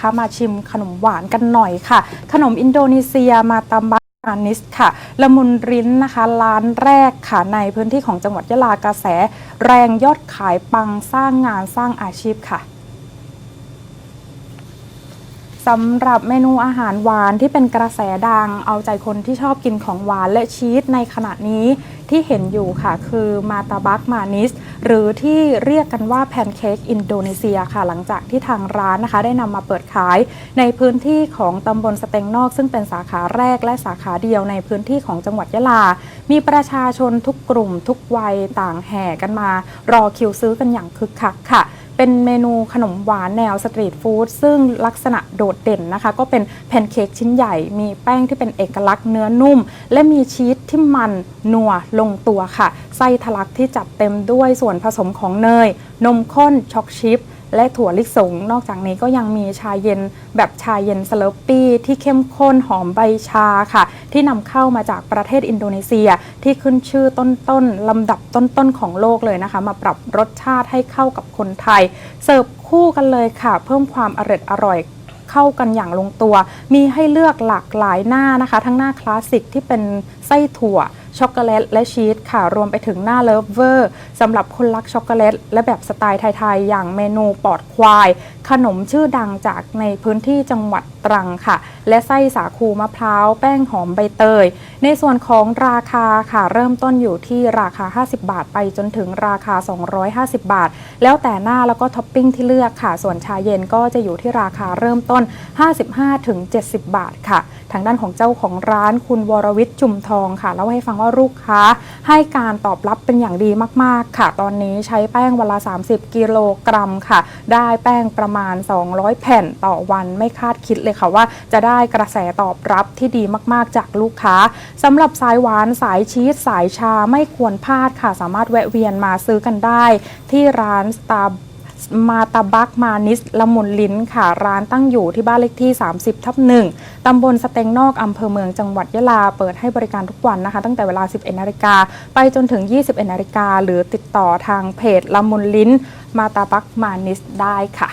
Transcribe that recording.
นะคะ มาชิมขนมหวานกันหน่อยค่ะ ขนมอินโดนีเซียมาตาบักอานิสค่ะละมุนริ้นนะคะร้านแรกค่ะในพื้นที่ของจังหวัดยะลากระแส แรงยอดขายปังสร้างงานสร้างอาชีพค่ะ สำหรับเมนูอาหารหวานที่เป็นกระแสดัง เอาใจคนที่ชอบกินของหวานและชีสในขณะนี้ที่เห็นอยู่ค่ะ คือมาตาบักมานิส หรือที่เรียกกันว่าแพนเค้กอินโดนีเซียค่ะ หลังจากที่ทางร้านนะคะ ได้นำมาเปิดขายในพื้นที่ของตำบลสเตงนอก ซึ่งเป็นสาขาแรกและสาขาเดียวในพื้นที่ของจังหวัดยะลา มีประชาชนทุกกลุ่มทุกวัยต่างแห่กันมา รอคิวซื้อกันอย่างคึกคักค่ะ เป็นเมนูขนมหวานแนวสตรีทฟู้ดซึ่งลักษณะโดดเด่นนะคะ ก็เป็นแพนเค้กชิ้นใหญ่ มีแป้งที่เป็นเอกลักษณ์เนื้อนุ่ม และมีชีสที่มันนัวลงตัวค่ะ ไส้ทะลักที่จัดเต็มด้วยส่วนผสมของเนย นมข้นช็อกชิพ และถั่วลิสง นอกจากนี้ก็ยังมีชาเย็นแบบชาเย็นสลอร์ปี้ที่เข้มข้นหอมใบชาค่ะ ที่นำเข้ามาจากประเทศอินโดนีเซียที่ขึ้นชื่อต้นๆลำดับต้นๆของโลกเลยนะคะ มาปรับรสชาติให้เข้ากับคนไทย เสิร์ฟคู่กันเลยค่ะ เพิ่มความอร่อยอร่อยเข้ากันอย่างลงตัว มีให้เลือกหลากหลายหน้านะคะ ทั้งหน้าคลาสสิกที่เป็นไส้ถั่ว ช็อกโกแลตและชีสค่ะ รวมไปถึงหน้าเลิฟเวอร์สำหรับคนรักช็อกโกแลตและแบบสไตล์ไทย ๆ อย่างเมนูปอดควายขนมชื่อดังจากในพื้นที่จังหวัดตรังค่ะ และไส้สาคูมะพร้าว แป้งหอมใบเตย ในส่วนของราคาค่ะ เริ่มต้นอยู่ที่ราคา 50 บาท ไปจนถึงราคา 250 บาท แล้วแต่หน้าแล้วก็ท็อปปิ้งที่เลือกค่ะ ส่วนชาเย็นก็จะอยู่ที่ราคาเริ่มต้น 55-70 บาทค่ะ ทางด้านของเจ้าของร้านคุณวรวิทย์จุมทองค่ะเล่าให้ฟังว่าลูกค้า ให้การตอบรับเป็นอย่างดีมากๆค่ะ ตอนนี้ใช้แป้งวันละ 30 กิโลกรัมค่ะ ได้แป้งประประมาณ 200 แผ่นต่อวันไม่คาดคิดเลยค่ะว่าจะได้กระแสตอบรับที่ดีมากๆจากลูกค้าสำหรับสายหวานสายชีสสายชาไม่ควรพลาดค่ะ สามารถแวะเวียนมาซื้อกันได้ ที่ร้านสตาร์มาตาบักมานิสละมุนลิ้นค่ะ ร้านตั้งอยู่ที่บ้านเลขที่ 30 ทับหนึ่งตำบลสเตงนอกอำเภอเมืองจังหวัดยะลา เปิดให้บริการทุกวันนะคะ ตั้งแต่เวลา 11 นาฬิกา ไปจนถึง 21 นาฬิกา หรือติดต่อทางเพจละมุนลิ้น มาตาบักมานิสได้ค่ะ